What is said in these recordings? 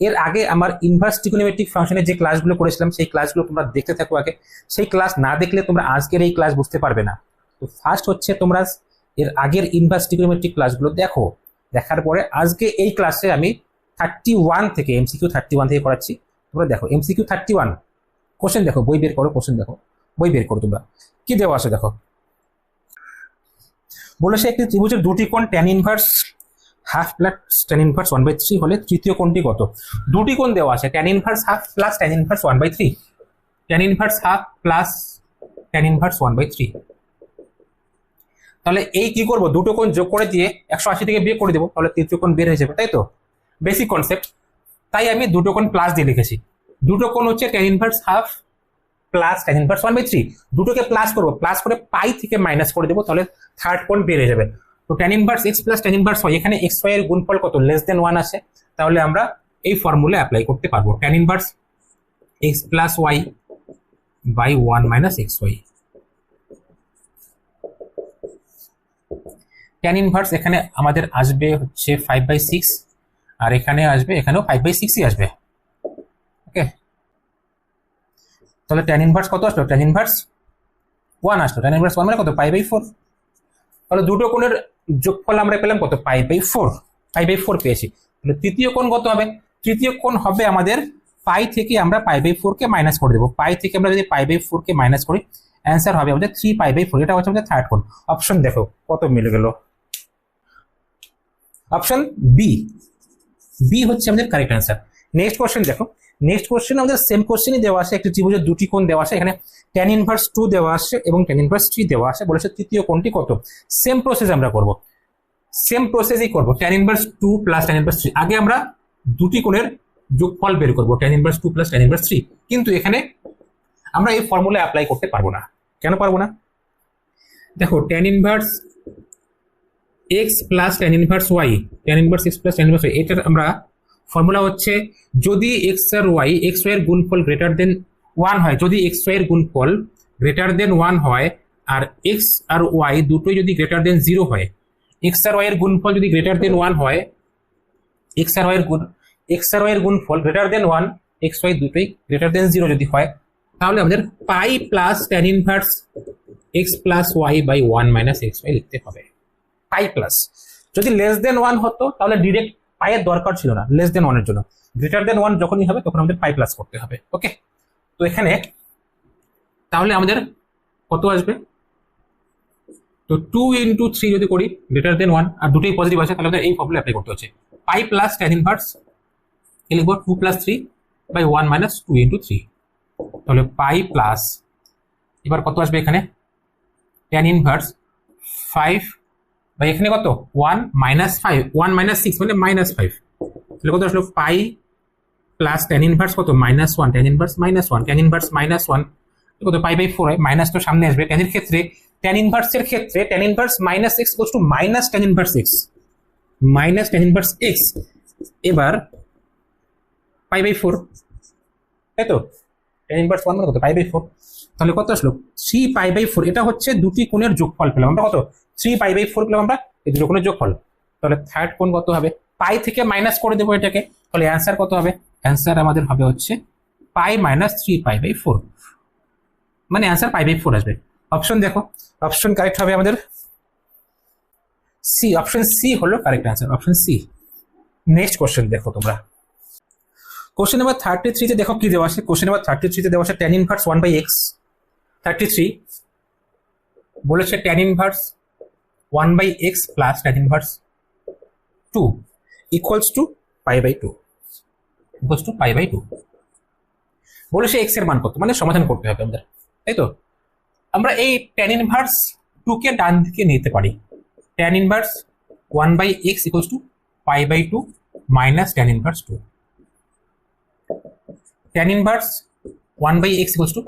এর আগে আমার ইনভার্স ট্রিগোনোমেট্রিক ফাংশনের যে ক্লাসগুলো করেছিলাম, সেই ক্লাসগুলো তোমরা দেখতে থাকো আগে। সেই ক্লাস না দেখলে তোমরা আজকের এই ক্লাস বুঝতে পারবে না। তো ফার্স্ট হচ্ছে তোমরা এর আগের ইনভার্স ট্রিগোনোমেট্রিক ক্লাসগুলো দেখো। দেখার পরে আজকে এই ক্লাসে আমি থার্টি ওয়ান থেকে এমসিকিউ থার্টি ওয়ান থেকে করাচ্ছি। তোমরা দেখো এমসিকিউ থার্টি ওয়ান কোশ্চেন দেখো, বই বের করো কোশ্চেন দেখো। বই বের করো তোমরা। কি দেওয়া আছে দেখো? বলেছে একটি ত্রিভুজের দুটি কোণ tan inverse half plus tan inverse one by three হলে তৃতীয় কোণটি কত? দুটি কোণ দেওয়া আছে tan inverse half plus tan inverse one by three tan inverse half plus tan inverse one by three তাহলে এই কি করব? দুটো কোণ যোগ করে দিয়ে একশো আশি থেকে বিয়ে করে দেবো, তাহলে তৃতীয় কোণ বের হয়ে যাবে, তাই তো? বেসিক কনসেপ্ট তাই আমি দুটো কোণ প্লাস দিয়ে লিখেছি। দুটো কোণ হচ্ছে tan inverse half plus tan inverse one by three দুটোকে প্লাস করব প্লাস করে পাই থেকে মাইনাস করে দেবো, তাহলে থার্ড কোণ বেড়ে যাবে। তো tan inverse x plus tan inverse y এখানে এক্স ওয়াই এর গুণফল কত? লেস দেন ওয়ান আছে। তাহলে আমরা এই ফর্মুলা অ্যাপ্লাই করতে পারব। Tan inverse x plus y by one minus x y tan inverse এখানে আমাদের আসবে হচ্ছে ফাইভ বাই সিক্স আর এখানে আসবে, এখানেও ফাইভ বাই সিক্সই আসবে। ওকে তাহলে ট্যান ইনভার্স কত আসলো? ট্যান ইনভার্স ওয়ান আসলো। ট্যান ইনভার্স ওয়ান মানে কত? ফাইভ বাই ফোর তাহলে দুটো কোণের যোগফল আমরা পেলাম কত? Pi by four. Pi by four পেয়েছি। তাহলে তৃতীয় কোণ কত হবে? তৃতীয় কোণ হবে আমাদের পাই থেকে আমরা পাই বাই ফোরকে মাইনাস করে দেবো। পাই থেকে আমরা যদি পাই বাই ফোরকে মাইনাস করি অ্যান্সার হবে আমাদের থ্রি পাই বাই ফোর। এটা হচ্ছে আমাদের থার্ড কোণ। অপশন দেখো, কত মিলে গেল? অপশন বি বি হচ্ছে আমাদের কারেক্ট অ্যান্সার নেক্সট কোশ্চেন দেখো। নেক্সট কোশ্চেন আমাদের সেম কোশ্চেনই দেওয়া আছে একটি ত্রিভুজের দুটি কোণ দেওয়া আছে এখানে ট্যান ইনভার্স টু দেওয়া আছে এবং ট্যান ইনভার্স থ্রি দেওয়া আছে বলেছে তৃতীয় কোণটি কত সেম প্রসেস আমরা করব সেম প্রসেসই করব tan inverse two plus tan inverse three আগে আমরা দুটি কোণের যোগফল বের করব tan inverse two plus tan inverse three কিন্তু এখানে আমরা এই ফর্মুলা অ্যাপ্লাই করতে পারব না কেন পারব না দেখো tan inverse x plus tan inverse y tan inverse x plus tan inverse y এটার আমরা ফর্মুলা হচ্ছে যদি এক্স আর ওয়াই এক্স ওয়াই এর গুণফল গ্রেটার দেন ওয়ান হয়, যদি এক্স ওয়াই এর গুণফল গ্রেটার দেন ওয়ান হয়, আর এক্স আর ওয়াই দুটোই যদি গ্রেটার দেন জিরো হয় এক্স আর ওয়াই এর গুণফল যদি গ্রেটার দেন ওয়ান হয় এক্স আর ওয়াই এর গুণ এক্স আর ওয়াই এর গুণফল greater than one x y দুটোই গ্রেটার দেন জিরো যদি হয়, তাহলে আমাদের pi plus tan inverse x plus y by one minus x y লিখতে হবে। পাই প্লাস যদি লেস দেন ওয়ান হতো, তাহলে ডিরেক্ট পাইয়ের দরকার ছিল না লেস দেন ওয়ানের জন্য। গ্রেটার দেন ওয়ান যখনই হবে, তখন আমাদের পাই প্লাস করতে হবে ওকে তো এখানে, তাহলে আমাদের কত আসবে? তো টু ইন্টু থ্রি যদি করি গ্রেটার দেন ওয়ান আর দুটোই পজিটিভ আছে, তাহলে আমাদের এই ফর্মুলা অ্যাপ্লাই করতে হচ্ছে। পাই প্লাস ট্যান ইনভার্স লিখব? Two plus three by one minus two into three তাহলে পাই প্লাস এবার কত আসবে এখানে? ট্যান ইনভার্স ফাইভ বা এখানে কত? One minus five one minus six মানে মাইনাস ফাইভ তাহলে কত আসলো? পাই প্লাস টেন ইনভার্স কত? Minus one tan inverse minus one tan inverse minus one কত? পাই বাই ফোর হয় মাইনাস তো সামনে আসবে। টেনের ক্ষেত্রে টেন ইনভার্সের ক্ষেত্রে tan inverse minus x goes to minus tan inverse x minus tan inverse x এবার পাই বাই ফোর তাই তো? টেন ইনভার্স ওয়ান কত? পাই বাই ফোর তাহলে কত আসলো? থ্রি পাই বাই ফোর এটা হচ্ছে দুটি কোণের যোগফল পেলাম। আমরা কত? থ্রি পাই বাই ফোর পেলাম আমরা এই দুটো কোণের যোগফল। তাহলে থার্ড কোণ কত হবে? পাই থেকে মাইনাস করে দেবো এটাকে। তাহলে অ্যান্সার কত হবে? অ্যান্সার আমাদের হবে হচ্ছে pi minus three pi by four মানে অ্যান্সার পাই বাই ফোর আসবে। অপশন দেখো। অপশন কারেক্ট হবে আমাদের। সি অপশন সি হলো correct answer option C next question দেখো তোমরা। কোশ্চেন নাম্বার থার্টি থ্রিতে দেখো কি দেওয়া আছে? কোশ্চেন নাম্বার থার্টি থ্রিতে দেওয়া আছে tan inverse one by x thirty three বলেছে tan inverse one by x plus tan inverse two equals to pi by two equals to pi by two বলেছে এক্সের মান কত মানে সমাধান করতে হবে আমাদের, তাই তো? আমরা এই টেন ইনভার্স টুকে ডান দিকে নিতে পারি। Tan inverse one by x equals to pi by two minus tan inverse two tan inverse one by x equals to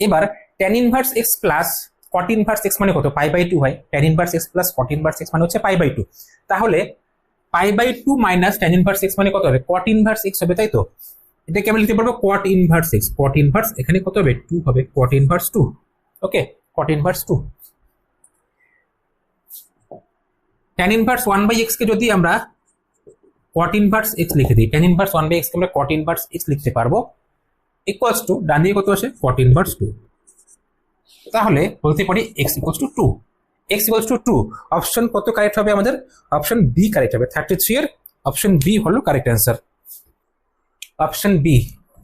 এবার tan inverse x plus cot inverse x মানে কত পাই বাই টু হয় tan inverse x plus cot inverse x মানে হচ্ছে pi by two তাহলে pi by two minus tan inverse x মানে কত হবে কট ইনভার্স এক্স হবে তাই তো এটাকে আমি লিখতে পারব cot inverse x cot inverse এখানে কত হবে টু হবে cot inverse two okay cot inverse two tan inverse one by x কে যদি আমরা কট ইনভার্স এক্স লিখে দিই tan inverse one by x আমরা কট ইনভার্স এক্স লিখতে পারব ইকুয়ালস টু ডান দিকে কত আসে কট ইনভার্স টু তাহলে বলতে পারি x equals to two x equals to two option কত কারেক্ট হবে আমাদের? অপশন বি কারেক্ট হবে। থার্টি থ্রি এর অপশন বি হলো কারেক্ট অ্যান্সার অপশন বি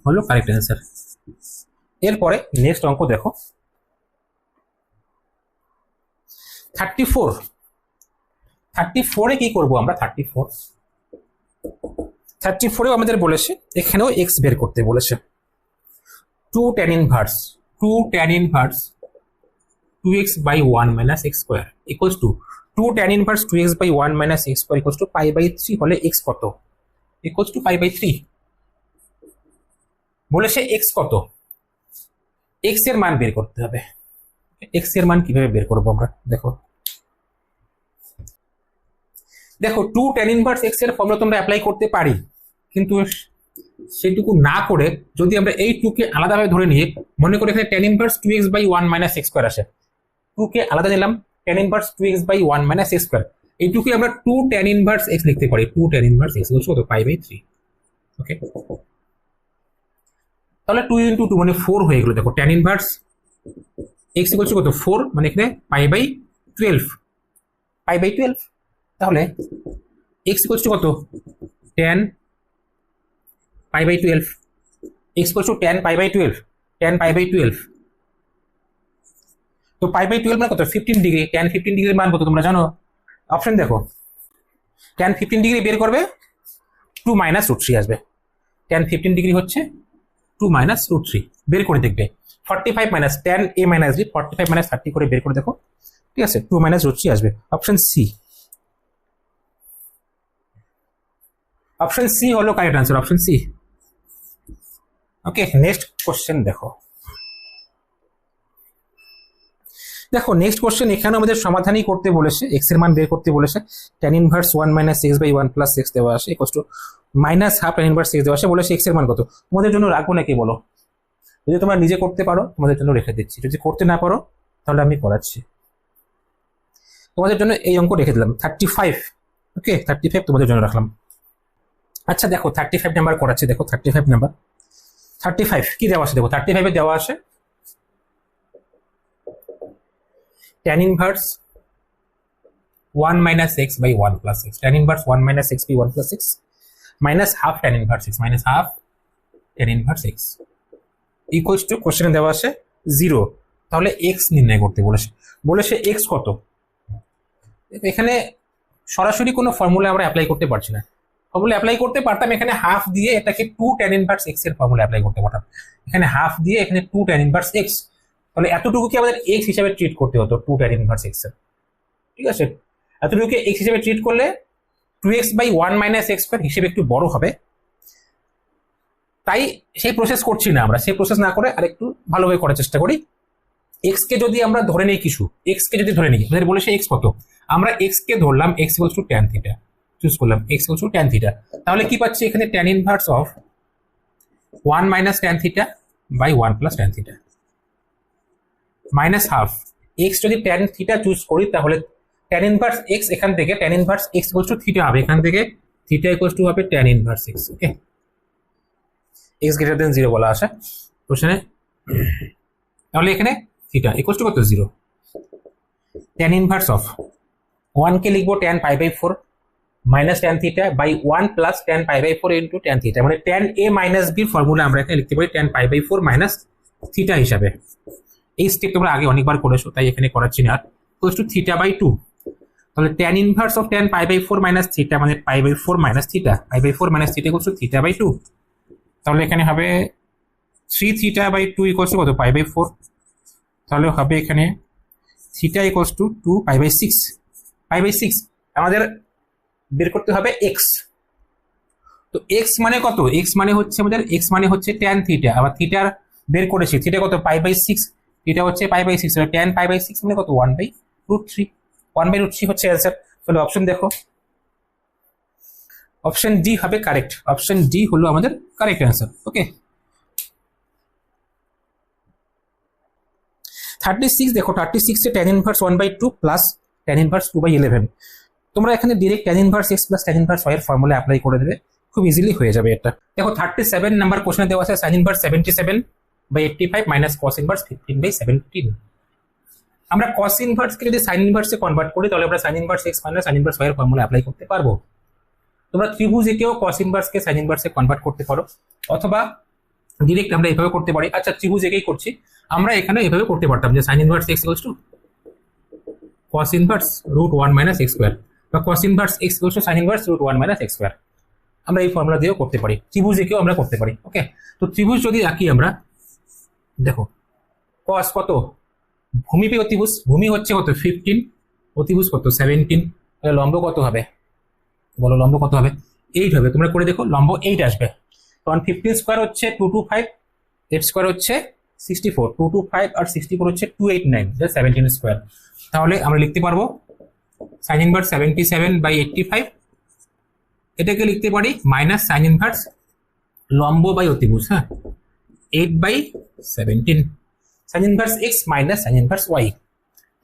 হলো কারেক্ট অ্যান্সার এরপরে নেক্সট অঙ্ক দেখো। থার্টি ফোর থার্টি ফোরে কি করব আমরা? থার্টি ফোর থার্টি ফোরেও আমাদের বলেছে, এখানেও এক্স বের করতে বলেছে। Two tan inverse two tan inverse two x by one minus x square equals to two tan inverse two x by one minus x square equals to pi by three হলে x কত? Equals to pi by three বলেছে x কত? এক্সের মান বের করতে হবে। এক্সের মান কীভাবে বের করব আমরা? দেখো। দেখো টু টেন ইনভার্স এক্সের ফর্মুলা তোমরা অ্যাপ্লাই করতে পারি, কিন্তু সেটুকু না করে যদি আমরা এই টু কে আলাদাভাবে ধরে নিয়ে, মনে করি এখানে tan inverse two x by one minus x square আসে। টু কে আলাদা নিলাম tan inverse two x by one minus x square এইটুকুই আমরা টু টেন ইনভার্স এক্স লিখতে পারি। টু টেন ইনভার্স এক্স বলছো কত? পাই বাই থ্রি ওকে তাহলে টু ইন্টু টু মানে ফোর হয়ে গেলো। দেখো টেন ইনভার্স এক্স বলছো কত? ফোর মানে এখানে pi by twelve pi by twelve তাহলে এক্স টু কত? Tan pi by twelve x equals to tan pi by twelve, tan pi by twelve. তো পাই বাই টুয়েলভ মানে কত? ফিফটিন ডিগ্রি টেন ফিফটিন ডিগ্রির মান কত তোমরা জানো? অপশন দেখো। টেন ফিফটিন ডিগ্রি বের করবে টু মাইনাস রুট থ্রি আসবে। টেন ফিফটিন ডিগ্রি হচ্ছে টু মাইনাস রুট থ্রি বের করে দেখবে। Forty five minus tan A minus D forty five minus thirty করে বের করে দেখো। ঠিক আছে? টু মাইনাস রুট থ্রি আসবে। অপশন সি অপশন সি হলো correct answer option C okay next question দেখো। দেখো নেক্সট কোশ্চেন এখানে আমাদের সমাধানই করতে বলেছে এক্সের মান বের করতে বলেছে। Tan inverse one minus six by one plus six দেওয়া আসে equals to minus half inverse six দেওয়া আসে বলেছে এক্সের মান কত? তোমাদের জন্য রাখব নাকি বলো? যদি তোমরা নিজে করতে পারো, তোমাদের জন্য রেখে দিচ্ছি। যদি করতে না পারো, তাহলে আমি করাচ্ছি তোমাদের জন্য এই অঙ্ক রেখে দিলাম thirty five okay thirty five তোমাদের জন্য রাখলাম। আচ্ছা দেখো থার্টি ফাইভ নাম্বার করাচ্ছে, দেখো thirty five number thirty five কি দেওয়া আছে দেখো থার্টি ফাইভে দেওয়া আছে tan inverse 1 minus x by 1 plus x tan inverse 1 minus x by 1 plus x minus half tan inverse x minus half tan inverse x equals to কোশ্চেনে দেওয়া আছে জিরো তাহলে এক্স নির্ণয় করতে বলেছে বলেছে এক্স কত এখানে সরাসরি কোনো ফর্মুলা আমরা অ্যাপ্লাই করতে পারছি না ফর্মুলা অ্যাপ্লাই করতে পারতাম, এখানে হাফ দিয়ে এটাকে টু ট্যান ইনভার্স এক্সের ফর্মুলা অ্যাপ্লাই করতে পারতাম। এখানে হাফ দিয়ে এখানে টু ট্যান ইনভার্স এক্স তাহলে এতটুকু কি আমাদের এক্স হিসাবে ট্রিট করতে হতো টু ট্যান ইনভার্স এক্সের? ঠিক আছে? এতটুকুকে এক্স হিসেবে ট্রিট করলে two x by one minus x square হিসেবে একটু বড় হবে। তাই সেই প্রসেস করছি না আমরা, সেই প্রসেস না করে আরেকটু ভালোভাবে করার চেষ্টা করি। এক্স কে যদি আমরা ধরে নিই কিছু এক্স কে যদি ধরে নিই আমাদের বলেছে এক্স কত? আমরা এক্স কে ধরলাম x equals to tan theta choose করলাম x equals to tan theta তাহলে কি পাচ্ছি এখানে tan inverse of one minus tan theta by one plus tan theta minus half x যদি ট্যান থিটা চুজ করি, তাহলে ট্যান ইনভার্স এক্স এখান থেকে tan inverse x equals to theta হবে। এখান থেকে থিটা ইকুয়ালস টু হবে tan inverse x okay x greater than zero বলা আছে। কোশ্চেনে তাহলে এখানে থিটা ইকুয়ালস টু কত? জিরো ট্যান ইনভার্স অফ ওয়ানকে লিখব tan pi by four minus tan theta by one plus tan pi by four into tan theta মানে tan A minus বির ফর্মুলা আমরা এখানে লিখতে পারি tan pi by four minus theta হিসাবে। এই স্টেপ তোমরা আগে অনেকবার করেছ, তাই এখানে করাচ্ছি না। Equals to theta by two তাহলে tan inverse of tan pi by four minus theta মানে pi by four minus theta pi by four minus theta equals to theta by two তাহলে এখানে হবে three theta by two equals কত? Pi by four তাহলে হবে এখানে theta equals to two pi by six pi by six আমাদের বের করতে হবে এক্স তো এক্স মানে কত? এক্স মানে হচ্ছে আমাদের এক্স মানে হচ্ছে ট্যান থিটা আবার থিটার বের করেছি থিটা কত? পাই বাই সিক্স থিটা হচ্ছে pi by six tan pi by six মানে কত? One by root three one by root three হচ্ছে অ্যান্সার তাহলে অপশন দেখো। অপশন ডি হবে কারেক্ট অপশন ডি হলো আমাদের correct answer okay thirty six দেখো থার্টি সিক্সে tan inverse one by two plus tan inverse two by eleven তোমরা এখানে direct tan inverse x plus tan inverse y এর formula apply করে দেবে। খুব ইজিলি হয়ে যাবে এটা। দেখো থার্টি সেভেন নাম্বার কোশ্চেনে দেওয়া আছে sine inverse seventy seven by eighty five minus cos inverse fifteen by seventeen আমরা কস ইনভার্সকে যদি সাইন ইনভার্সে কনভার্ট করি, তাহলে আমরা sine inverse x minus sine inverse y এর ফর্মুলা অ্যাপ্লাই করতে পারব। তোমরা ত্রিভুজ একেও কস ইনভার্সকে সাইন ইনভার্সে কনভার্ট করতে পারো, অথবা ডিরেক্ট আমরা এভাবে করতে পারি। আচ্ছা ত্রিভুজ একেই করছি। আমরা এখানে এভাবে করতে পারতাম যে sine inverse x equals to cos inverse root one minus x square বা cos inverse x equals to sine inverse root one minus x square আমরা এই ফর্মুলা দিয়েও করতে পারি। ত্রিভুজ একেও আমরা করতে পারি ওকে তো ত্রিভুজ যদি আঁকি আমরা, দেখো, cos কত? ভূমিপি অতিভুজ, ভূমি হচ্ছে কত? ফিফটিন অতিভুজ কত? সেভেন্টিন তাহলে লম্ব কত হবে? বলো লম্ব কত হবে? এইট হবে। তোমরা করে দেখো, লম্ব এইট আসবে। কারণ ফিফটিন স্কোয়ার হচ্ছে two two five eight square হচ্ছে sixty four two two five আর সিক্সটি ফোর হচ্ছে two eight nine seventeen square তাহলে আমরা লিখতে পারব sine inverse seventy seven by eighty five এটাকে লিখতে পারি মাইনাস সাইন ইনভার্স লম্ব বাই অতিভুজ হ্যাঁ? Eight by seventeen sine inverse x minus sine inverse y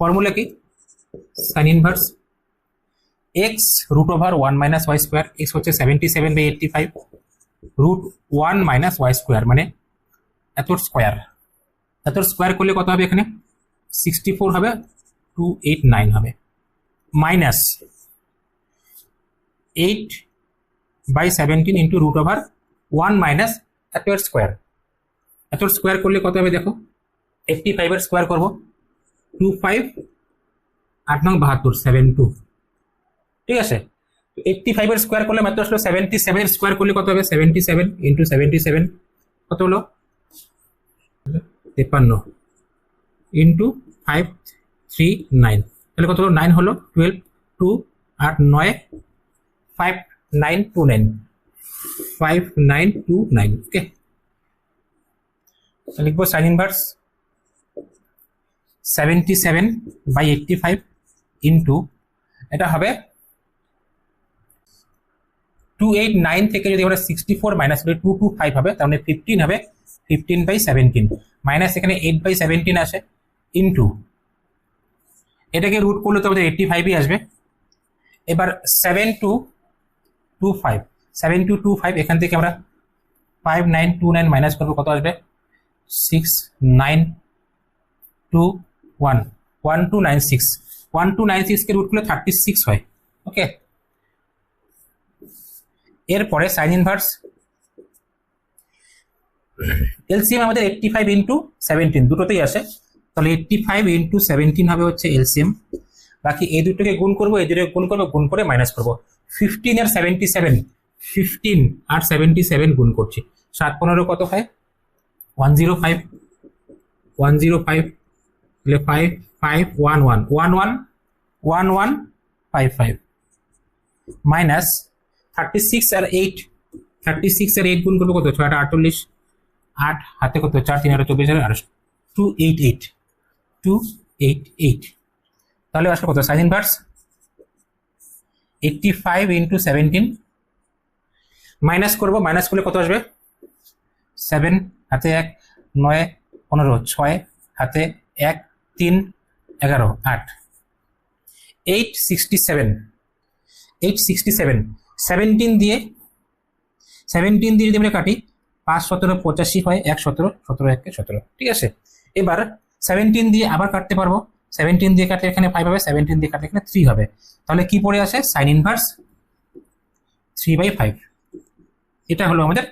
formula কি? Sine inverse x root over one minus y square x হচ্ছে seventy seven by eighty five root one minus y square মানে এত square এত square করলে কত হবে এখানে? Sixty four হবে টু এইট নাইন হবে। Minus eight by seventeen into root over one minus এত স্কোয়ার এত স্কোয়ার করলে কত হবে দেখো? এইটটি ফাইভের স্কোয়ার করব। টু ফাইভ আট নং বাহাত্তর সেভেন টু ঠিক আছে? এইটটি ফাইভের স্কোয়ার করলে মাত্র আসলে সেভেন্টি সেভেনের স্কোয়ার করলে কত হবে? Seventy seven into seventy seven কত হলো? তেপান্ন ইন্টু ফাইভ থ্রি নাইন তাহলে কত হলো? নাইন হলো টুয়েলভ টু আট নয় five nine two nine five nine two nine okay লিখব sine inverse seventy seven by eighty five into এটা হবে টু এইট নাইন থেকে যদি আমরা সিক্সটি ফোর মাইনাস করি টু টু ফাইভ হবে তাহলে ফিফটিন হবে ফিফটিন বাই সেভেন্টিন মাইনাস এখানে এইট বাই সেভেন্টিন আসে ইন্টু এটাকে রুট করলে তো আমাদের এইটটি ফাইভই আসবে। এবার seven two two five seven two two five এখান থেকে আমরা five nine two nine minus করব কত আসবে? Six nine two one one two nine six one two nine সিক্সকে root করলে থার্টি সিক্স হয় ওকে এরপরে সাইন ইনভার্স এলসিএম আমাদের এইটটি ফাইভ ইন্টু সেভেন্টিন দুটোতেই আসে। তাহলে এইটটি ফাইভ ইন্টু সেভেন্টিন হবে হচ্ছে এলসিএম বাকি এই দুটোকে গুণ করব, এই দুটোকে গুণ করব, গুণ করে মাইনাস করব। ফিফটিন আর সেভেন্টি সেভেন ফিফটিন আর সেভেন্টি সেভেন গুণ করছি। সাত পনেরো কত হয়? One zero five one zero five তাহলে five five one one one one one one five five minus thirty six আর এইট থার্টি সিক্স আর এইট গুণ করব কত? ছয়টা আটচল্লিশ। আট হাতে কত? চার, তিন, আট, চব্বিশ আঠাশ two eight eight two eight eight তাহলে আসলে কত? Sine inverse eighty five into seventeen minus করব মাইনাস করলে কত আসবে? সেভেন হাতে এক, নয়, পনেরো, ছয়, হাতে এক, তিন, এগারো, আট। Eight sixty seven eight sixty seven seventeen দিয়ে সেভেন্টিন দিয়ে যদি আমরা কাটি, পাঁচ সতেরো পঁচাশি হয়, এক সতেরো সতেরো, একে সতেরো। ঠিক আছে? এবার সেভেন্টিন দিয়ে আবার কাটতে পারব। সেভেন্টিন দিয়ে কাটলে এখানে ফাইভ হবে সেভেন্টিন দিয়ে কাটলে এখানে থ্রি হবে। তাহলে কি পড়ে আসে? Sine inverse three by five এটা হলো আমাদের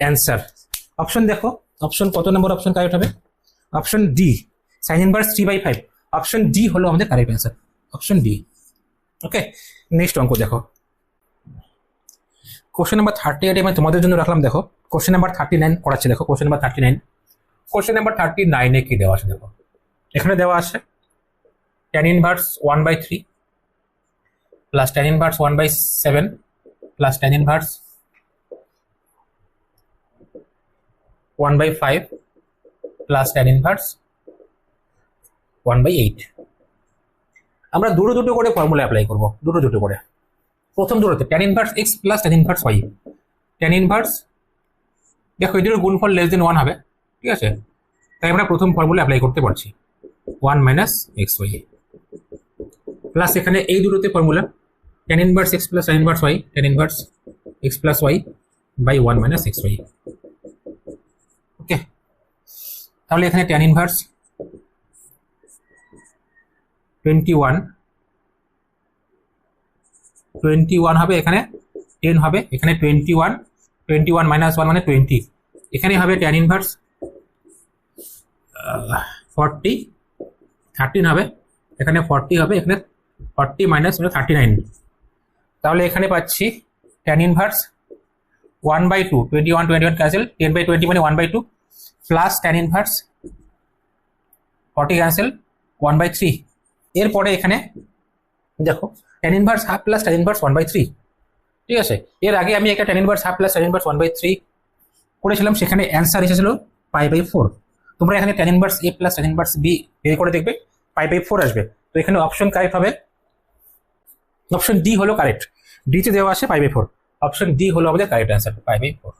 অ্যান্সার অপশন দেখো। অপশন কত নম্বর অপশন কারেক্ট হবে? Option D sine inverse three by five option D হলো আমাদের correct answer option D okay next অঙ্ক দেখো। কোশ্চেন নাম্বার থার্টি এইট আমি তোমাদের জন্য রাখলাম, দেখো। কোশ্চেন নাম্বার থার্টি নাইন করাচ্ছে, দেখো। Question number thirty nine question number thirty নাইনে কি দেওয়া আছে দেখো? এখানে দেওয়া আছে tan inverse one by three plus tan inverse one by seven plus tan inverse one by five plus tan inverse one by eight আমরা দুটো দুটো করে ফর্মুলা অ্যাপ্লাই করব, দুটো দুটো করে। প্রথম দুটোতে tan inverse x plus tan inverse y tan inverse দেখো এদের গুণফল লেস দেন ওয়ান হবে। ঠিক আছে? তাই আমরা প্রথম ফর্মুলা অ্যাপ্লাই করতে পারছি। One minus x y plus এখানে এই দুটোতে formula tan inverse x plus tan inverse y tan inverse x plus y by one minus x y okay তাহলে এখানে tan inverse twenty one twenty one হবে এখানে ten হবে, এখানে twenty one twenty one minus one মানে twenty এখানে হবে tan inverse forty thirteen হবে। এখানে ফর্টি হবে, এখানে ফর্টি মাইনাস থার্টি নাইন তাহলে এখানে পাচ্ছি tan inverse one by two twenty one twenty one cancel ten by twenty মানে one by two plus tan inverse forty cancel one by three এরপরে এখানে দেখো tan inverse half plus tan inverse one by three ঠিক আছে? এর আগে আমি একটা tan inverse half plus tan inverse one by three করেছিলাম, সেখানে অ্যান্সার এসেছিল পাই বাই ফোর তোমরা এখানে tan inverse A plus tan inverse B বের করে দেখবে পাই বাই ফোর আসবে। তো এখানে অপশন কারেক্ট হবে। অপশন ডি হলো কারেক্ট ডিতে দেওয়া আছে pi by four option D হলো আমাদের correct answer pi by four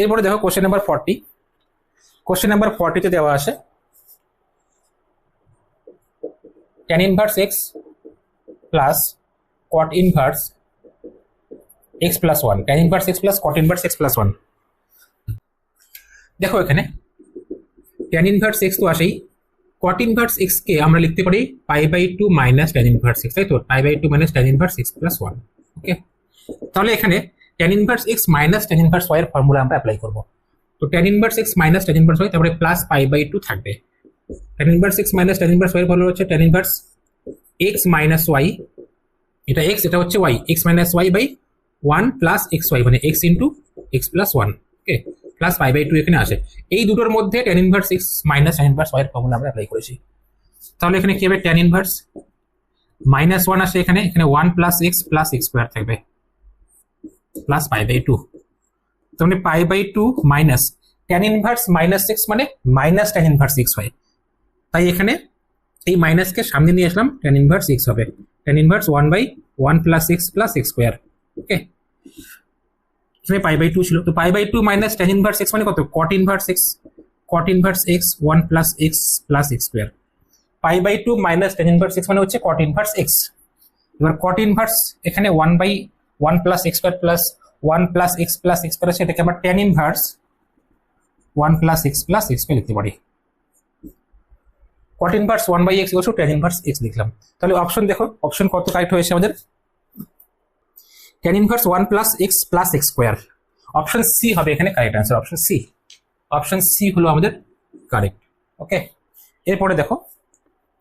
এরপরে দেখো question number forty question number ফর্টিতে দেওয়া আছে। Tan inverse x plus cot inverse x plus one tan inverse x plus cot inverse x plus one দেখো এখানে tan inverse x তো আসেই কট inverse x কে আমরা লিখতে পারি pi by two minus tan inverse x তাই তো pi by two minus tan inverse x plus one okay তাহলে এখানে tan inverse x minus tan inverse y এর ফর্মুলা আমরা অ্যাপ্লাই করব তো tan inverse x minus tan inverse y তারপরে plus pi by two থাকবে tan inverse x minus tan inverse y formula হচ্ছে tan inverse x minus y এটা x এটা হচ্ছে y x minus y by one plus x y মানে x into x plus one okay plus five by two এখানে আসে। এই দুটোর মধ্যে tan inverse x minus tan inverse y এর ফর্মুলা আমরা অ্যাপ্লাই করেছি। তাহলে এখানে কি হবে? টেন ইনভার্স মাইনাস ওয়ান আসে এখানে। এখানে one plus x plus x square থাকবে। প্লাস পাই বাই টু তাহলে pi by two minus tan inverse minus x মানে মাইনাস টেন ইনভার্স এক্স হয়। তাই এখানে এই মাইনাসকে সামনে নিয়ে আসলাম টেন ইনভার্স এক্স হবে। Tan inverse one by one plus x plus x square okay এখানে পাই বাই টু ছিল। তো pi by two minus tan inverse x মানে কত? Cot inverse x cot inverse x one plus x plus x square pi by two minus tan inverse x মানে হচ্ছে cot inverse x এবার cot inverse এখানে one by one plus x square plus one plus x plus x square আছে। এটাকে আমরা tan inverse one plus x plus x square লিখতে পারি। Cot inverse one by x tan inverse x লিখলাম। তাহলে option দেখো। Option কত correct হয়েছে আমাদের? Tan inverse one plus x plus x square option C হবে এখানে correct answer option C option C হলো আমাদের কারেক্ট ওকে এরপরে দেখো